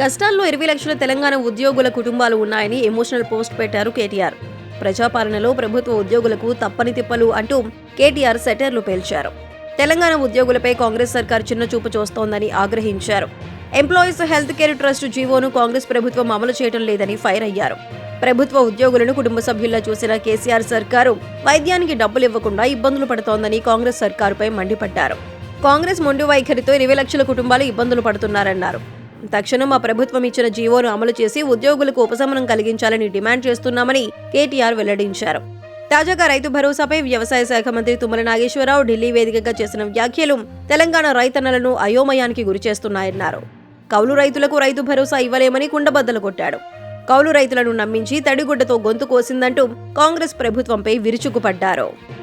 కష్టాల్లో ఇరవై లక్షల తెలంగాణ ఉద్యోగుల కుటుంబాలు ఉన్నాయని ఎమోషనల్ పోస్ట్ పెట్టారు కేటీఆర్. ప్రజాపాలనలో ప్రభుత్వ ఉద్యోగులకు తప్పని తిప్పలు అంటూ కేటీఆర్ సెటర్లు పేల్చారు. తెలంగాణ ఉద్యోగులపై కాంగ్రెస్ సర్కార్ చిన్నచూపు చూస్తోందని ఆగ్రహించారు. ఎంప్లాయీస్ హెల్త్ కేర్ ట్రస్ట్ జీవోను కాంగ్రెస్ ప్రభుత్వం అమలు చేయడం లేదని ఫైర్ అయ్యారు. ప్రభుత్వ ఉద్యోగులను కుటుంబ సభ్యుల్లా చూసిన కేసీఆర్ సర్కారు వైద్యానికి డబ్బులు ఇవ్వకుండా ఇబ్బందులు పడుతోందని కాంగ్రెస్ సర్కారుపై మండిపడ్డారు. కాంగ్రెస్ మొండి వైఖరితో ఇరవై లక్షల కుటుంబాలు ఇబ్బందులు పడుతున్నారన్నారు. తక్షణం ఆ ప్రభుత్వం ఇచ్చిన జీవోను అమలు చేసి ఉద్యోగులకు ఉపశమనం కలిగించాలని డిమాండ్ చేస్తున్నామని కేటీఆర్ వెల్లడించారు. తాజాగా రైతు భరోసాపై వ్యవసాయ శాఖ మంత్రి తుమ్మల నాగేశ్వరరావు ఢిల్లీ వేదికగా చేసిన వ్యాఖ్యలు తెలంగాణ రైతన్నలను అయోమయానికి గురిచేస్తున్నాయన్నారు కౌలు రైతులకు రైతు భరోసా ఇవ్వలేమని కుండబద్దలు కొట్టాడు. కౌలు రైతులను నమ్మించి తడిగుడ్డతో గొంతు కోసిందంటూ కాంగ్రెస్ ప్రభుత్వంపై విరుచుకుపడ్డారు.